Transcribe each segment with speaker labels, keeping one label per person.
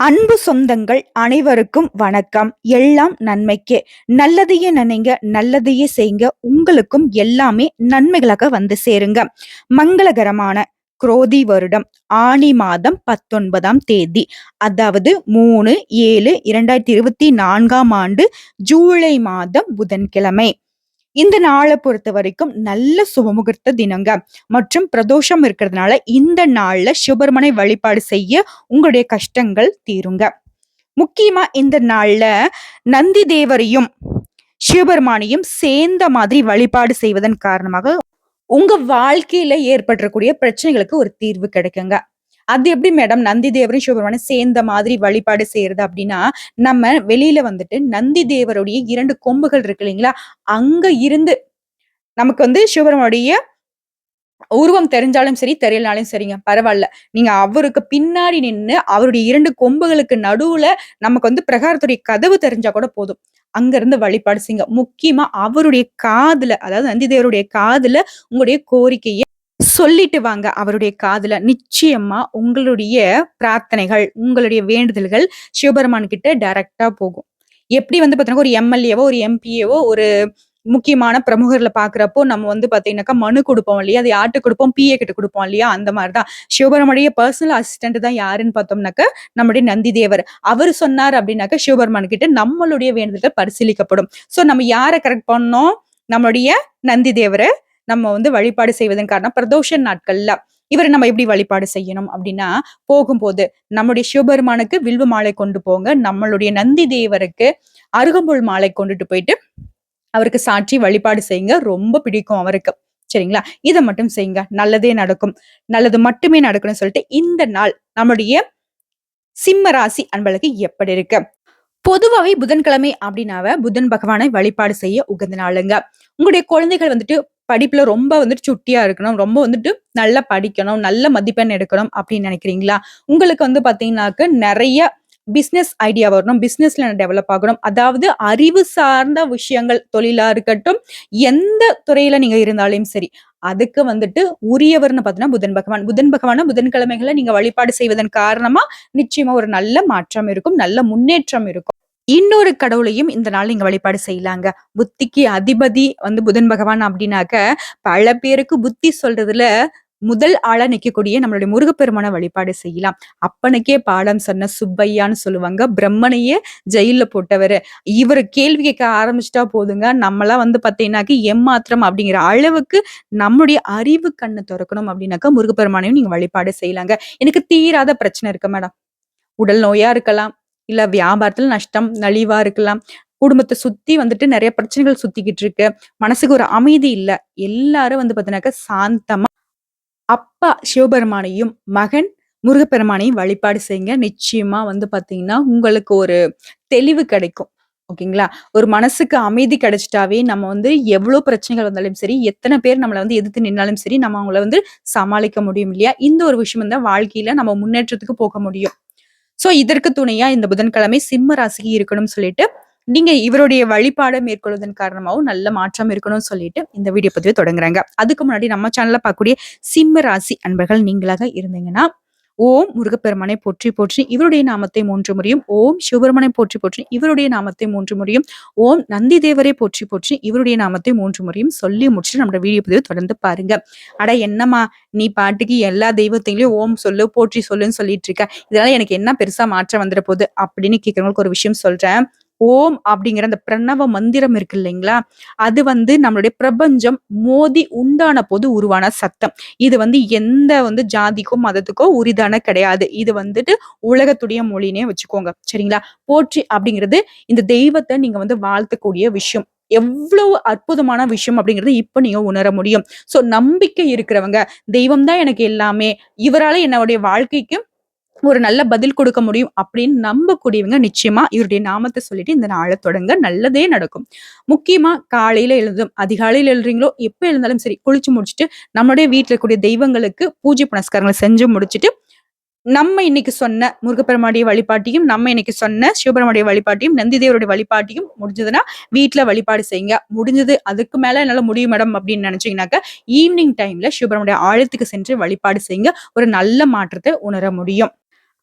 Speaker 1: அன்பு சொந்தங்கள் அனைவருக்கும் வணக்கம். எல்லாம் நன்மைக்கே. நல்லதையே நினைங்க நல்லதையே செய்யுங்க. உங்களுக்கும் எல்லாமே நன்மைகளாக வந்து சேருங்க. மங்களகரமான குரோதி வருடம். ஆணி மாதம் பத்தொன்பதாம் தேதி. அதாவது மூணு ஏழு இரண்டாயிரத்தி இருபத்தி நான்காம் ஆண்டு ஜூலை மாதம் புதன்கிழமை. இந்த நாளை பொறுத்த வரைக்கும் நல்ல சுபமுகூர்த்த தினங்க. மற்றும் பிரதோஷம் இருக்கிறதுனால இந்த நாள்ல சிவபெருமனை வழிபாடு செய்ய உங்களுடைய கஷ்டங்கள் தீருங்க. முக்கியமா இந்த நாள்ல நந்தி தேவரையும் சிவபெருமானையும் சேர்ந்த மாதிரி வழிபாடு செய்வதன் காரணமாக உங்க வாழ்க்கையில ஏற்படக்கூடிய பிரச்சனைகளுக்கு ஒரு தீர்வு கிடைக்குங்க. அது எப்படி மேடம் நந்தி தேவரும் சிவபெருமானும் சேர்ந்த மாதிரி வழிபாடு செய்யறது அப்படின்னா நம்ம வெளியில வந்துட்டு நந்தி தேவருடைய இரண்டு கொம்புகள் இருக்கு இல்லைங்களா? அங்க இருந்து நமக்கு வந்து சிவபெருமானுடைய உருவம் தெரிஞ்சாலும் சரி தெரியலனாலும் சரிங்க பரவாயில்ல. நீங்க அவருக்கு பின்னாடி நின்று அவருடைய இரண்டு கொம்புகளுக்கு நடுவுல நமக்கு வந்து பிரகாரத்துடைய கதவு தெரிஞ்சா கூட போதும். அங்க இருந்து வழிபாடு செய்யுங்க. முக்கியமா அவருடைய காதுல அதாவது நந்தி தேவருடைய காதுல உங்களுடைய கோரிக்கையை சொல்லிட்டு வாங்க அவருடைய காதுல. நிச்சயமா உங்களுடைய பிரார்த்தனைகள் உங்களுடைய வேண்டுதல்கள் சிவபெருமான் கிட்ட டைரக்டா போகும். எப்படி வந்து பாத்தீங்கன்னா ஒரு எம்எல்ஏவோ ஒரு எம்பிஏவோ ஒரு முக்கியமான பிரமுகர்ல பாக்குறப்போ நம்ம வந்து பாத்தீங்கன்னாக்கா மனு கொடுப்போம் இல்லையா? அது யார்ட்டு கொடுப்போம்? பிஏ கிட்ட கொடுப்போம் இல்லையா? அந்த மாதிரிதான். சிவபெருமனுடைய பர்சனல் அசிஸ்டன்ட் தான் யாருன்னு பார்த்தோம்னாக்கா நம்முடைய நந்தி தேவர் அவர் சொன்னார் அப்படின்னாக்கா சிவபெருமான் கிட்ட நம்மளுடைய வேண்டுதல்கள் பரிசீலிக்கப்படும். சோ நம்ம யாரை கரெக்ட் பண்ணோம்? நம்மளுடைய நந்தி தேவரை நம்ம வந்து வழிபாடு செய்வதன் காரணம் பிரதோஷ நாட்கள்ல இவரை நம்ம எப்படி வழிபாடு செய்யணும் அப்படின்னா போகும்போது நம்முடைய சிவபெருமானுக்கு வில்வ மாலை கொண்டு போங்க நம்மளுடைய நந்தி தேவருக்கு அருகம்புல் மாலை கொண்டுட்டு போயிட்டு அவருக்கு சாற்றி வழிபாடு செய்யுங்க. ரொம்ப பிடிக்கும் அவருக்கு. சரிங்களா? இதை மட்டும் செய்யுங்க. நல்லதே நடக்கும். நல்லது மட்டுமே நடக்கணும்னு சொல்லிட்டு இந்த நாள் நம்முடைய சிம்ம ராசி அன்பளுக்கு எப்படி இருக்கு? பொதுவாகவே புதன்கிழமை அப்படின்னாவ புதன் பகவானை வழிபாடு செய்ய உகந்த நாளுங்க. உங்களுடைய குழந்தைகள் வந்துட்டு படிப்புல ரொம்ப வந்துட்டு சுட்டியா இருக்கணும் ரொம்ப வந்துட்டு நல்லா படிக்கணும் நல்ல மதிப்பெண் எடுக்கணும் அப்படின்னு நினைக்கிறீங்களா? உங்களுக்கு வந்து பாத்தீங்கன்னாக்க நிறைய பிஸ்னஸ் ஐடியா வரணும் பிசினஸ்ல டெவலப் ஆகணும். அதாவது அறிவு சார்ந்த விஷயங்கள் தொழிலா இருக்கட்டும் எந்த துறையில நீங்க இருந்தாலும் சரி அதுக்கு வந்துட்டு உரியவர்னு பார்த்தீங்கன்னா புதன் பகவான். புதன் பகவான புதன்கிழமைகளை நீங்க வழிபாடு செய்வதன் காரணமா நிச்சயமா ஒரு நல்ல மாற்றம் இருக்கும் நல்ல முன்னேற்றம் இருக்கும். இன்னொரு கடவுளையும் இந்த நாள் நீங்க வழிபாடு செய்யலாங்க. புத்திக்கு அதிபதி வந்து புதன் பகவான் அப்படின்னாக்க பல பேருக்கு புத்தி சொல்றதுல முதல் ஆளா நிக்கக்கூடிய நம்மளுடைய முருகப்பெருமான வழிபாடு செய்யலாம். அப்பனுக்கே பாடம் சொன்ன சுப்பையான்னு சொல்லுவாங்க. பிரம்மனையே ஜெயில போட்டவர். இவர் கேள்வி கேட்க ஆரம்பிச்சிட்டா போதுங்க. நம்மளாம் வந்து பாத்தீங்கன்னாக்க எம்மாத்திரம் அப்படிங்கிற அளவுக்கு நம்முடைய அறிவு கண்ணு திறக்கணும் அப்படின்னாக்கா முருகப்பெருமானையும் நீங்க வழிபாடு செய்யலாங்க. எனக்கு தீராத பிரச்சனை இருக்கு மேடம். உடல் நோயா இருக்கலாம். இல்லை வியாபாரத்தில் நஷ்டம் நலிவாக இருக்கலாம். குடும்பத்தை சுத்தி வந்துட்டு நிறைய பிரச்சனைகள் சுத்திக்கிட்டு இருக்கு. மனசுக்கு ஒரு அமைதி இல்லை. எல்லாரும் வந்து பார்த்தீங்கன்னாக்கா சாந்தமா அப்பா சிவபெருமானையும் மகன் முருகப்பெருமானையும் வழிபாடு செய்யுங்க. நிச்சயமா வந்து பாத்தீங்கன்னா உங்களுக்கு ஒரு தெளிவு கிடைக்கும். ஓகேங்களா? ஒரு மனசுக்கு அமைதி கிடைச்சிட்டாவே நம்ம வந்து எவ்வளோ பிரச்சனைகள் வந்தாலும் சரி எத்தனை பேர் நம்மளை வந்து எதிர்த்து நின்னாலும் சரி நம்ம அவங்கள வந்து சமாளிக்க முடியும் இல்லையா? இந்த ஒரு விஷயம் தான் வாழ்க்கையில நம்ம முன்னேற்றத்துக்கு போக முடியும். சோ இதற்கு துணையா இந்த புதன்கிழமை சிம்ம ராசிக்கு இருக்கணும்னு சொல்லிட்டு நீங்க இவருடைய வழிபாடு மேற்கொள்வதன் காரணமாகவும் நல்ல மாற்றம் இருக்கணும்னு சொல்லிட்டு இந்த வீடியோ பதிவை தொடங்குறாங்க. அதுக்கு முன்னாடி நம்ம சேனல்ல பார்க்கக்கூடிய சிம்ம ராசி அன்பர்கள் நீங்களாக இருந்தீங்கன்னா ஓம் முருகப்பெருமனை போற்றி போற்றி இவருடைய நாமத்தை மூன்று முறையும் ஓம் சிவபெருமனை போற்றி போற்றி இவருடைய நாமத்தை மூன்று முறையும் ஓம் நந்தி தேவரை போற்றி போற்றி இவருடைய நாமத்தை மூன்று முறையும் சொல்லி முடிச்சுட்டு நம்மளோட வீடியோ பதிவு தொடர்ந்து பாருங்க. அட என்னம்மா? நீ பாட்டுக்கு எல்லா தெய்வத்தையும் ஓம் சொல்லு போற்றி சொல்லுன்னு சொல்லிட்டு இருக்க. இதனால எனக்கு என்ன பெருசா மாற்றம் வந்துட போகுது அப்படின்னு கேட்கறவங்களுக்கு ஒரு விஷயம் சொல்றேன். ஓம் அப்படிங்கிற அந்த பிரணவ மந்திரம் இருக்கு இல்லைங்களா? அது வந்து நம்மளுடைய பிரபஞ்சம் மோதி உண்டான போது உருவான சத்தம். இது வந்து எந்த வந்து ஜாதிக்கோ மதத்துக்கோ உரிதான கிடையாது. இது வந்துட்டு உலகத்துடைய மொழினே வச்சுக்கோங்க. சரிங்களா? போற்றி அப்படிங்கிறது இந்த தெய்வத்தை நீங்க வந்து வாழ்த்தக்கூடிய விஷயம். எவ்வளவு அற்புதமான விஷயம் அப்படிங்கிறது இப்ப நீங்க உணர முடியும். சோ நம்பிக்கை இருக்கிறவங்க தெய்வம் தான் எனக்கு எல்லாமே. இவரால என்னுடைய வாழ்க்கைக்கும் ஒரு நல்ல பதில் கொடுக்க முடியும் அப்படின்னு நம்பக்கூடியவங்க நிச்சயமா இவருடைய நாமத்தை சொல்லிட்டு இந்த நாளை தொடங்க நல்லதே நடக்கும். முக்கியமா காலையில எழுதும் அதிகாலையில எழுதுறீங்களோ எப்ப எழுந்தாலும் சரி குளிச்சு முடிச்சுட்டு நம்மளுடைய வீட்டில் இருக்கக்கூடிய தெய்வங்களுக்கு பூஜை புனஸ்காரங்களை செஞ்சு முடிச்சுட்டு நம்ம இன்னைக்கு சொன்ன முருகப்பெருமாடைய வழிபாட்டியும் நம்ம இன்னைக்கு சொன்ன சிவபெருமாடைய வழிபாட்டியும் நந்திதேவருடைய வழிபாட்டியும் முடிஞ்சதுன்னா வீட்டுல வழிபாடு செய்யுங்க. முடிஞ்சது அதுக்கு மேல என்னால முடியும் மேடம் அப்படின்னு நினைச்சீங்கன்னாக்க ஈவினிங் டைம்ல சிவபெருமாடைய ஆழத்துக்கு சென்று வழிபாடு செய்யுங்க. ஒரு நல்ல மாற்றத்தை உணர முடியும்.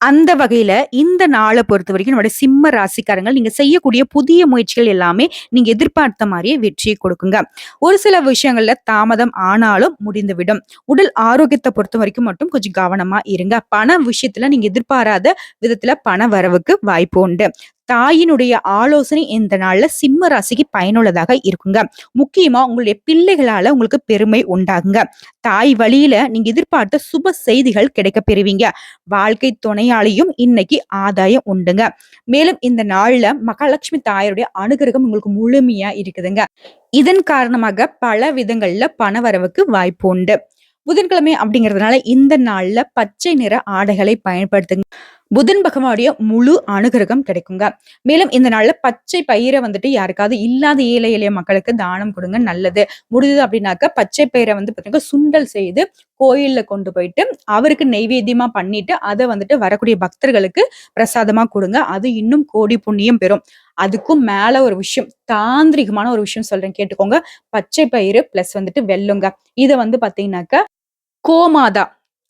Speaker 1: அந்த வகையில இந்த நாளை பொறுத்த வரைக்கும் நம்மளோட சிம்ம ராசிக்காரங்கள் நீங்க செய்யக்கூடிய புதிய முயற்சிகள் எல்லாமே நீங்க எதிர்பார்த்த மாதிரியே வெற்றியை கொடுக்குங்க. ஒரு சில விஷயங்கள்ல தாமதம் ஆனாலும் முடிந்துவிடும். உடல் ஆரோக்கியத்தை பொறுத்த வரைக்கும் மட்டும் கொஞ்சம் கவனமா இருங்க. பண விஷயத்துல நீங்க எதிர்பாராத விதத்துல பண வரவுக்கு வாய்ப்பு உண்டு. தாயினுடைய ஆலோசனை இந்த நாள்ல சிம்ம ராசிக்கு பயனுள்ளதாக இருக்குங்க. முக்கியமா உங்களுடைய பிள்ளைகளால உங்களுக்கு பெருமை உண்டாகுங்க. தாய் வழியில நீங்க எதிர்பார்த்த சுப செய்திகள் கிடைக்கப் பெறுவீங்க. வாழ்க்கை துணையாலையும் இன்னைக்கு ஆதாயம் உண்டுங்க. மேலும் இந்த நாள்ல மகாலட்சுமி தாயருடைய அனுகிரகம் உங்களுக்கு முழுமையா இருக்குதுங்க. இதன் காரணமாக பல விதங்கள்ல பணவரவுக்கு வாய்ப்பு உண்டு. புதன்கிழமை அப்படிங்கிறதுனால இந்த நாள்ல பச்சை நிற ஆடைகளை பயன்படுத்துங்க. புதன் பகவானுடைய முழு அனுகிரகம் கிடைக்குங்க. மேலும் இந்த நாள்ல பச்சை பயிரை வந்துட்டு யாருக்காவது இல்லாத ஏழை எளிய மக்களுக்கு தானம் கொடுங்க நல்லது. முடிஞ்சது அப்படின்னாக்க பச்சை பயிரை வந்து பார்த்தீங்கன்னா சுண்டல் செய்து கோயில்ல கொண்டு போயிட்டு அவருக்கு நெய்வேத்தியமா பண்ணிட்டு அதை வந்துட்டு வரக்கூடிய பக்தர்களுக்கு பிரசாதமா கொடுங்க. அது இன்னும் கோடி புண்ணியம் பெறும். அதுக்கும் மேல ஒரு விஷயம் தாந்திரிகமான ஒரு விஷயம் சொல்றேன் கேட்டுக்கோங்க. பச்சை பயிறு பிளஸ் வந்துட்டு வெல்லுங்க இதை வந்து பாத்தீங்கன்னாக்க கோமாதா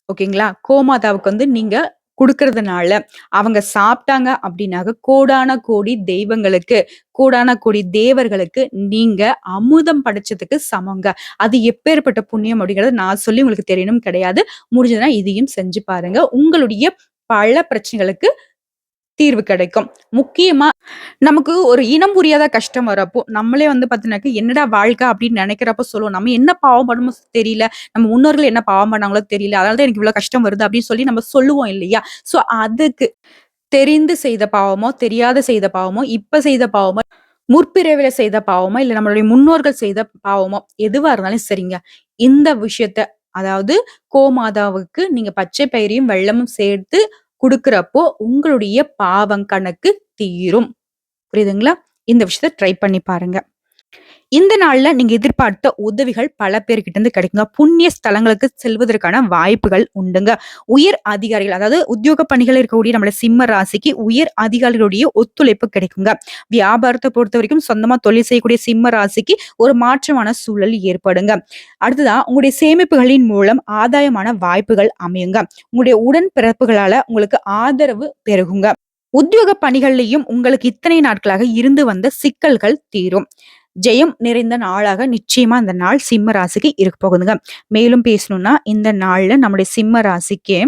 Speaker 1: ஓகேங்களா? கோமாதாவுக்கு வந்து நீங்க குடுக்கறதுனால அவங்க சாப்பிட்டாங்க அப்படின்னாக்க கோடான கோடி தெய்வங்களுக்கு, கோடான கோடி தேவர்களுக்கு நீங்க அமுதம் படைச்சதுக்கு சமங்க. அது எப்பேற்பட்ட புண்ணியம் அப்படிங்கிறத நான் சொல்லி உங்களுக்கு தெரியணும் கிடையாது. முடிஞ்சதுன்னா இதையும் செஞ்சு பாருங்க. உங்களுடைய பல பிரச்சனைகளுக்கு தீர்வு கிடைக்கும். முக்கியமா நமக்கு ஒரு இனம் புரியாத கஷ்டம் வரப்போ, நம்மளே வந்து பார்த்தீங்கன்னாக்க, "என்னடா வாழ்க்கை" அப்படின்னு நினைக்கிறப்ப சொல்லுவோம். நம்ம என்ன பாவம் பண்ணோமோ தெரியல. நம்ம முன்னோர்கள் என்ன பாவம் பண்ணாங்களோ தெரியல. அதனால தான் எனக்கு இவ்வளோ கஷ்டம் வருது அப்படின்னு சொல்லி நம்ம சொல்லுவோம் இல்லையா? ஸோ அதுக்கு தெரிந்து செய்த பாவமோ, தெரியாத செய்த பாவமோ, இப்ப செய்த பாவமோ, முற்பிறவில செய்த பாவமோ, இல்ல நம்மளுடைய முன்னோர்கள் செய்த பாவமோ, எதுவா இருந்தாலும் சரிங்க. இந்த விஷயத்த அதாவது கோமாதாவுக்கு நீங்க பச்சை பயிரையும், வெள்ளமும் சேர்த்து குடுக்குறப்போ, உங்களுடைய பாவம் கணக்கு தீரும். புரியுதுங்களா? இந்த விஷயத்த ட்ரை பண்ணி பாருங்க. இந்த நாள்ல நீங்க எதிர்பார்த்த உதவிகள் பல பேர்கிட்ட இருந்து கிடைக்குங்க. புண்ணிய ஸ்தலங்களுக்கு செல்வதற்கான வாய்ப்புகள் உண்டுங்க. உயர் அதிகாரிகள் அதாவது உத்தியோக பணிகள் இருக்கக்கூடிய நம்மள சிம்ம ராசிக்கு உயர் அதிகாரிகளுடைய ஒத்துழைப்பு கிடைக்குங்க. வியாபாரத்த பொறுத்தவரைக்கும் சொந்தமா தொழில் செய்யக்கூடிய சிம்ம ராசிக்கு ஒரு மாற்றமான சூழல் ஏற்படுங்க. அடுத்ததா உங்களுடைய சேமிப்புகளின் மூலம் ஆதாயமான வாய்ப்புகள் அமையுங்க. உங்களுடைய உடன்பிறப்புகளால உங்களுக்கு ஆதரவு பெருகுங்க. உத்தியோக பணிகள்லயும் உங்களுக்கு இத்தனை நாட்களாக இருந்து வந்த சிக்கல்கள் தீரும். ஜெயம் நிறைந்த நாளாக நிச்சயமா அந்த நாள் சிம்ம ராசிக்கு இருக்க போகுதுங்க. மேலும் பேசணும்னா இந்த நாள்ல நம்முடைய சிம்ம ராசிக்கு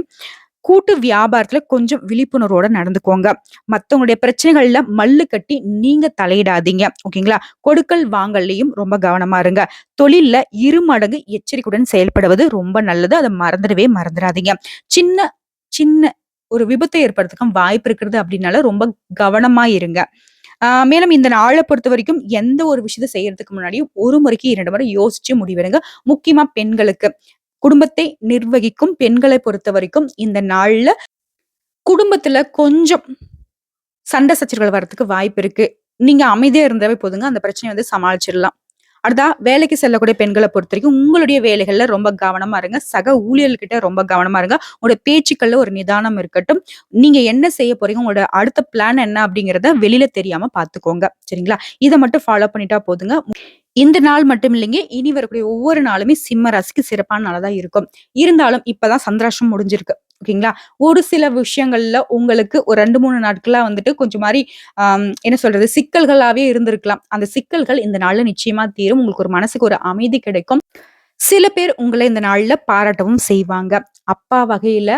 Speaker 1: கூட்டு வியாபாரத்துல கொஞ்சம் விழிப்புணர்வோட நடந்துக்கோங்க. மத்தவங்களுடைய பிரச்சனைகள்ல மல்லு கட்டி நீங்க தலையிடாதீங்க. ஓகேங்களா? கொடுக்கல் வாங்கல்லையும் ரொம்ப கவனமா இருங்க. தொழில்ல இருமடங்கு எச்சரிக்கையுடன் செயல்படுவது ரொம்ப நல்லது. அதை மறந்துடவே மறந்துடாதீங்க சின்ன சின்ன ஒரு விபத்தை ஏற்படுறதுக்கும் வாய்ப்பு இருக்கிறது அப்படின்னால ரொம்ப கவனமா இருங்க. மேலும் இந்த நாள பொறுத்தவரைக்கும் எந்த ஒரு விஷயத்தை செய்யறதுக்கு முன்னாடியும் ஒரு முறைக்கு இரண்டு முறை யோசிச்சு முடிவெடுங்க. முக்கியமா பெண்களுக்கு. குடும்பத்தை நிர்வகிக்கும் பெண்களை பொறுத்த வரைக்கும் இந்த நாள்ல குடும்பத்துல கொஞ்சம் சண்டை சச்சரவுகள் வரதுக்கு வாய்ப்பு இருக்கு. நீங்க அமைதியா இருந்தாவே போதுங்க. அந்த பிரச்சனைய வந்து சமாளிச்சிடலாம். அடுத்தா வேலைக்கு செல்லக்கூடிய பெண்களை பொறுத்த வரைக்கும் உங்களுடைய வேலைகள்ல ரொம்ப கவனமா இருங்க. சக ஊழியர்கள்கிட்ட ரொம்ப கவனமா இருங்க. உங்களுடைய பேச்சுக்கள்ல ஒரு நிதானம் இருக்கட்டும். நீங்க என்ன செய்ய போறீங்க? உங்களோட அடுத்த பிளான் என்ன அப்படிங்கிறத வெளியில தெரியாம பாத்துக்கோங்க சரிங்களா? இத மட்டும் ஃபாலோ பண்ணிட்டா போதுங்க. இந்த நாள் மட்டும் இல்லைங்க. இனி வரக்கூடிய ஒவ்வொரு நாளுமே சிம்ம ராசிக்கு சிறப்பான நாளாக தான் இருக்கும். இருந்தாலும் இப்பதான் சந்திராஷ்டமம் முடிஞ்சிருக்கு. ஓகேங்களா? ஒரு சில விஷயங்கள்ல உங்களுக்கு ஒரு 2, 3 நாட்களா வந்துட்டு கொஞ்சம் மாதிரி என்ன சொல்றது? சிக்கல்களாவே இருந்திருக்கலாம். அந்த சிக்கல்கள் இந்த நாள்ல நிச்சயமா தீரும். உங்களுக்கு ஒரு மனசுக்கு ஒரு அமைதி கிடைக்கும். சில பேர் உங்களை இந்த நாள்ல பாராட்டவும் செய்வாங்க. அப்பா வகையில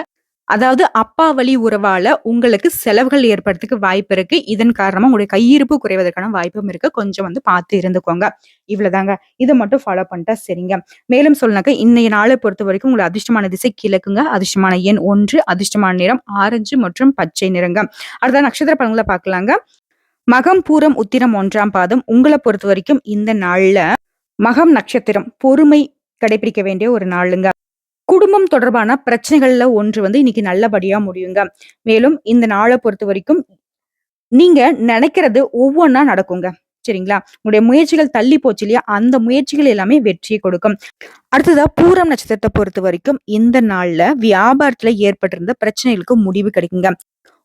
Speaker 1: அதாவது அப்பா வழி உறவால உங்களுக்கு செலவுகள் ஏற்படுறதுக்கு வாய்ப்பு இருக்கு. இதன் காரணமா உங்களுடைய கையிருப்பு குறைவதற்கான வாய்ப்பும் இருக்கு. கொஞ்சம் வந்து பார்த்து இருந்துக்கோங்க. இவ்வளவுதாங்க இதை மட்டும் ஃபாலோ பண்ணிட்டா சரிங்க. மேலும் சொல்லணும்னாக்க இன்னைய பொறுத்த வரைக்கும் உங்களை அதிர்ஷ்டமான திசை கிழக்குங்க. அதிர்ஷ்டமான எண் ஒன்று அதிர்ஷ்டமான நிறம் ஆரஞ்சு மற்றும் பச்சை நிறங்க. அடுத்த நட்சத்திர பலன்களை பார்க்கலாங்க. மகம், பூரம், உத்திரம் ஒன்றாம் பாதம் உங்களை பொறுத்த வரைக்கும் இந்த நாள்ல மகம் நட்சத்திரம் பொறுமை கடைபிடிக்க வேண்டிய ஒரு நாளுங்க. குடும்பம் தொடர்பான பிரச்சனைகள்ல ஒன்று வந்து இன்னைக்கு நல்லபடியா முடியுங்க. மேலும் இந்த நாள பொறுத்தவரைக்கும் நீங்க நினைக்கிறது ஒவ்வொன்னா நடக்குங்க. சரிங்களா? உங்களுடைய முயற்சிகள் தள்ளி போச்சு இல்லையா? அந்த முயற்சிகள் எல்லாமே வெற்றியை கொடுக்கும். அடுத்ததா பூரம் நட்சத்திரத்தை பொறுத்த வரைக்கும் இந்த நாள்ல வியாபாரத்துல ஏற்பட்டிருந்த பிரச்சனைகளுக்கு முடிவு கிடைக்குங்க.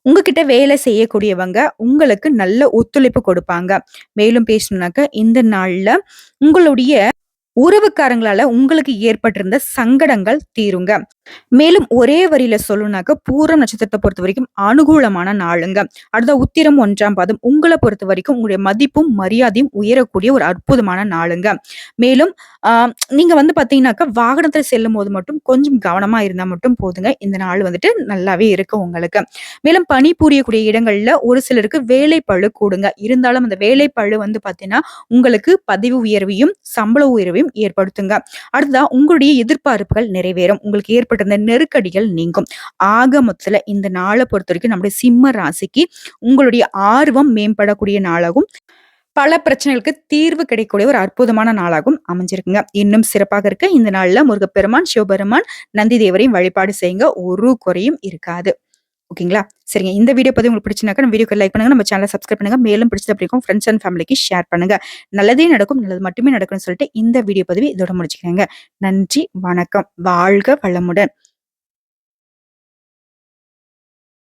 Speaker 1: உங்ககிட்ட வேலை செய்யக்கூடியவங்க உங்களுக்கு நல்ல ஒத்துழைப்பு கொடுப்பாங்க. மேலும் பேசணும்னாக்க இந்த நாள்ல உங்களுடைய உறவுக்காரங்களால உங்களுக்கு ஏற்பட்டிருந்த சங்கடங்கள் தீருங்க. மேலும் ஒரே வரியில சொல்லணும்னாக்க பூரம் நட்சத்திரத்தை பொறுத்த வரைக்கும் அனுகூலமான நாளுங்க. அடுத்த உத்திரம் ஒன்றாம் பாதம். உங்களை பொறுத்த வரைக்கும் உங்களுடைய மதிப்பும் மரியாதையும் உயரக்கூடிய ஒரு அற்புதமான நாளுங்க. மேலும் ஆஹ் நீங்க வந்து பாத்தீங்கன்னாக்கா வாகனத்துல செல்லும் போது மட்டும் கொஞ்சம் கவனமா இருந்தா மட்டும் போதுங்க. இந்த நாள் வந்துட்டு நல்லாவே இருக்கு உங்களுக்கு. மேலும் பணி புரியக்கூடிய இடங்கள்ல ஒரு சிலருக்கு வேலை பழு கூடுங்க. இருந்தாலும் அந்த வேலை பழு வந்து பாத்தீங்கன்னா உங்களுக்கு பதவி உயர்வையும் சம்பள உயர்வையும் ஏற்படுத்துங்க. அடுத்ததா உங்களுடைய எதிர்பார்ப்புகள் நிறைவேறும். உங்களுக்கு ஏற்பட்டிருந்த நெருக்கடிகள் நீங்கும். ஆக இந்த நாளை பொறுத்த வரைக்கும் நம்முடைய சிம்ம ராசிக்கு உங்களுடைய ஆர்வம் மேம்படக்கூடிய நாளாகும் பல பிரச்சனைகளுக்கு தீர்வு கிடைக்கக்கூடிய ஒரு அற்புதமான நாளாகவும் அமைஞ்சிருக்குங்க. இன்னும் சிறப்பாக இருக்க இந்த நாள்ல முருகப்பெருமான் சிவபெருமான் நந்தி தேவரையும் வழிபாடு செய்யுங்க. ஒரு குறையும் இருக்காது. ஓகேங்களா? சரிங்க. இந்த வீடியோ பற்றி உங்களுக்கு பிடிச்சினாக்கா நம்ம வீடியோக்கு லைக் பண்ணுங்க. நம்ம சேனலை சப்ஸ்கிரைப் பண்ணுங்க. மேலும் பிடிச்சது அப்படிக்கும் ஃப்ரெண்ட்ஸ் அண்ட் ஃபேமிலிக்கு ஷேர் பண்ணுங்க. நல்லதே நடக்கும் நல்லது மட்டுமே நடக்கும்னு சொல்லிட்டு இந்த வீடியோ பதிவு இதோட முடிச்சுக்கிறேங்க. நன்றி வணக்கம். வாழ்க வளமுடன்.